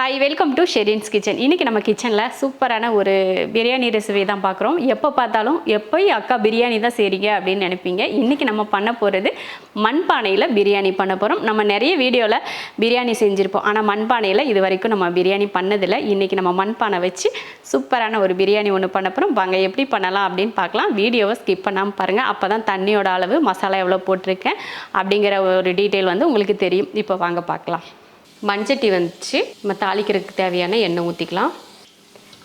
Hi welcome to Sherin's kitchen இன்றைக்கி நம்ம கிச்சனில் சூப்பரான ஒரு பிரியாணி ரெசிபி தான் பார்க்குறோம். எப்போ பார்த்தாலும் எப்போயும் அக்கா பிரியாணி தான் செய்கிறீங்க அப்படின்னு நினைப்பீங்க. இன்றைக்கி நம்ம பண்ண போகிறது மண்பானையில் பிரியாணி பண்ண போகிறோம் நம்ம நிறைய வீடியோவில் பிரியாணி செஞ்சுருப்போம். ஆனால் மண்பானையில் இது வரைக்கும் நம்ம பிரியாணி பண்ணதில்லை. இன்றைக்கி நம்ம மண்பானை வச்சு சூப்பரான ஒரு பிரியாணி ஒன்று பண்ண போகிறோம் வாங்க எப்படி பண்ணலாம் அப்படின்னு பார்க்கலாம். வீடியோவை ஸ்கிப் பண்ணாமல் பாருங்கள் அப்போ தான் தண்ணியோட அளவு மசாலா எவ்வளோ போட்டிருக்கேன் அப்படிங்கிற ஒரு டீட்டெயில் வந்து உங்களுக்கு தெரியும். இப்போ வாங்க பார்க்கலாம். மஞ்சட்டி வந்துச்சு. நம்ம தாளிக்கிறதுக்கு தேவையான எண்ணெய் ஊற்றிக்கலாம்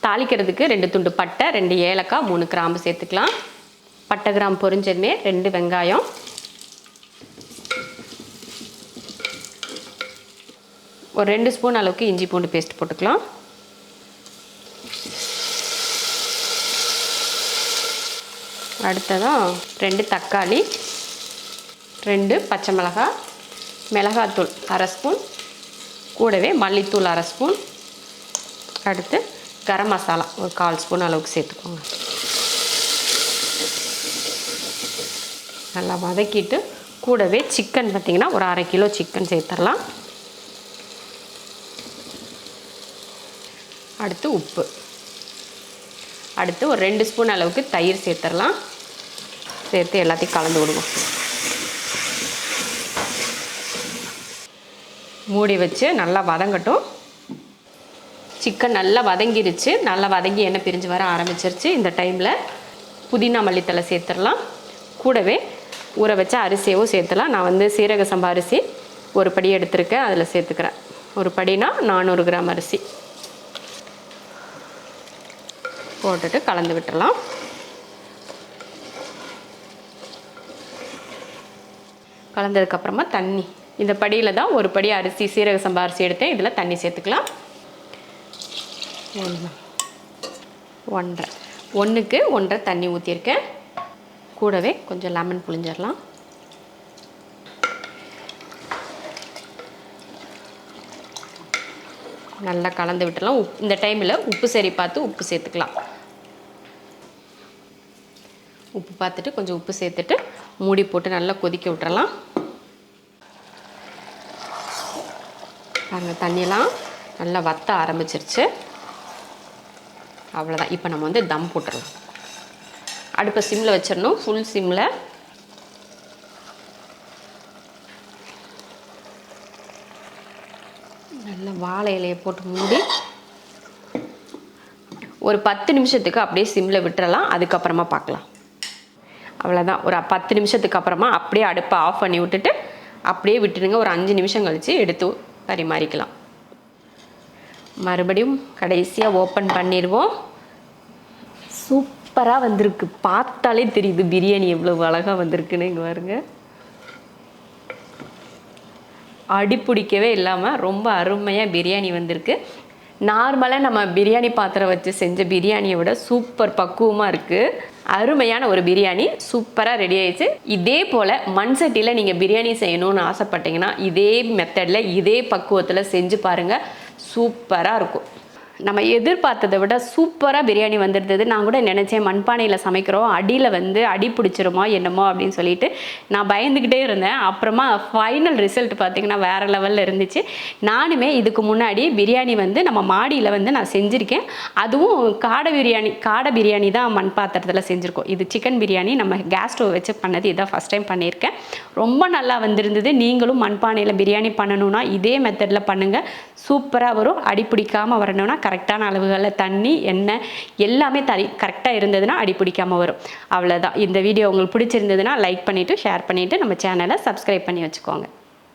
தாளிக்கிறதுக்கு ரெண்டு துண்டு பட்டை ரெண்டு ஏலக்காய் மூணு கிராம்பு சேர்த்துக்கலாம். பட்டை கிராம்பு பொரிஞ்சதுமே ரெண்டு வெங்காயம். ஒரு ரெண்டு ஸ்பூன் அளவுக்கு இஞ்சி பூண்டு பேஸ்ட் போட்டுக்கலாம். அடுத்ததாக ரெண்டு தக்காளி ரெண்டு பச்சை மிளகாய் மிளகாத்தூள் அரை ஸ்பூன். கூடவே மல்லித்தூள் அரை ஸ்பூன். அடுத்து கரம் மசாலா ஒரு கால் ஸ்பூன் அளவுக்கு சேர்த்துக்கோங்க. நல்லா வதக்கிட்டு கூடவே சிக்கன் பார்த்திங்கன்னா ஒரு அரை கிலோ சிக்கன் சேர்த்துடலாம் அடுத்து உப்பு. அடுத்து ஒரு ரெண்டு ஸ்பூன் அளவுக்கு தயிர் சேர்த்துடலாம் சேர்த்து எல்லாத்தையும் கலந்து விடுவோம். மூடி வச்சு நல்லா வதங்கட்டும். சிக்கன் நல்லா வதங்கிருச்சு. நல்லா வதங்கி எண்ணெய் பிரிஞ்சு வர ஆரம்பிச்சிருச்சு. இந்த டைமில் புதினா மல்லித்தலை சேர்த்துடலாம். கூடவே ஊற வச்ச அரிசியவும் சேர்த்துலாம் நான் வந்து சீரக சம்பா அரிசி ஒரு படி எடுத்திருக்கேன். அதில் சேர்த்துக்கிறேன். ஒரு படினா நானூறு கிராம் அரிசி. போட்டுட்டு கலந்து விட்டுடலாம். கலந்ததுக்கப்புறமா தண்ணி. இந்த படியில் தான் ஒரு படி அரிசி சீரக சம்பா அரிசி எடுத்தேன். இதில் தண்ணி சேர்த்துக்கலாம். ஒன்று. ஒன்றரை. ஒன்றுக்கு ஒன்றரை தண்ணி ஊற்றியிருக்கேன் கூடவே கொஞ்சம் லெமன் புளிஞ்சிடலாம் நல்லா கலந்து விட்டுலாம் உப் இந்த டைமில் உப்பு சரி பார்த்து உப்பு சேர்த்துக்கலாம். உப்பு பார்த்துட்டு கொஞ்சம் உப்பு சேர்த்துட்டு மூடி போட்டு நல்லா கொதிக்க விட்டுறலாம். பாருங்கள் தண்ணியெல்லாம் நல்லா வத்த ஆரம்பிச்சிருச்சு. அவ்வளோதான் இப்போ நம்ம வந்து தம் போட்டுடலாம். அடுப்பை சிம்மில் வச்சிடணும். ஃபுல் சிம்மில் நல்ல வாழை இலையை போட்டு மூடி ஒரு பத்து நிமிஷத்துக்கு அப்படியே சிம்மில் விட்டுறலாம். அதுக்கப்புறமா பார்க்கலாம். அவ்வளோதான் ஒரு பத்து நிமிஷத்துக்கு அப்புறமா அப்படியே அடுப்பை ஆஃப் பண்ணி விட்டுட்டு அப்படியே விட்டுருங்க ஒரு அஞ்சு நிமிஷம் கழித்து எடுத்து பரிமாறிக்கலாம். மறுபடியும் கடைசியாக ஓப்பன் பண்ணிடுவோம். சூப்பராக வந்திருக்கு. பார்த்தாலே தெரியுது பிரியாணி எவ்வளோ அழகாக வந்திருக்குன்னு இங்கே பாருங்க. அடி பிடிக்கவே இல்லாமல் ரொம்ப அருமையாக பிரியாணி வந்திருக்கு. நார்மலாக நம்ம பிரியாணி பாத்திரம் வச்சு செஞ்ச பிரியாணியை விட சூப்பர் பக்குவமாக இருக்குது அருமையான ஒரு பிரியாணி சூப்பராக ரெடி ஆயிடுச்சு. இதே போல் மண் சட்டியில் நீங்கள் பிரியாணி செய்யணும்னு ஆசைப்பட்டீங்கன்னா இதே மெத்தடில் இதே பக்குவத்தில் செஞ்சு பாருங்கள் சூப்பராக இருக்கும். நம்ம எதிர்பார்த்ததை விட சூப்பராக பிரியாணி வந்துருந்தது. நான் கூட நினச்சேன் மண்பானையில் சமைக்கிறோம் அடியில் வந்து அடி பிடிச்சிருமோ என்னமோ அப்படின்னு சொல்லிட்டு நான் பயந்துக்கிட்டே இருந்தேன். அப்புறமா ஃபைனல் ரிசல்ட் பார்த்திங்கன்னா வேறு லெவலில் இருந்துச்சு. நானுமே இதுக்கு முன்னாடி பிரியாணி வந்து நம்ம மாடியில் வந்து நான் செஞ்சுருக்கேன். அதுவும் காடை பிரியாணி காடை பிரியாணி தான் மண் பாத்திரத்தில் செஞ்சுருக்கோம். இது சிக்கன் பிரியாணி. நம்ம கேஸ் ஸ்டவ் வச்சு பண்ணது இதான் ஃபஸ்ட் டைம் பண்ணியிருக்கேன். ரொம்ப நல்லா வந்திருந்தது. நீங்களும் மண்பானையில் பிரியாணி பண்ணணுன்னா இதே மெத்தடில் பண்ணுங்கள் சூப்பராக வரும். அடி பிடிக்காமல் வரணும்னா கரெக்டான அளவுகளில் தண்ணி எண்ணெய் எல்லாமே தரி கரெக்டாக இருந்ததுன்னா அடி பிடிக்காமல் வரும். அவ்வளோதான் இந்த வீடியோ உங்களுக்கு பிடிச்சிருந்ததுன்னா லைக் பண்ணிவிட்டு ஷேர் பண்ணிவிட்டு நம்ம சேனலை சப்ஸ்கிரைப் பண்ணி வச்சுக்கோங்க.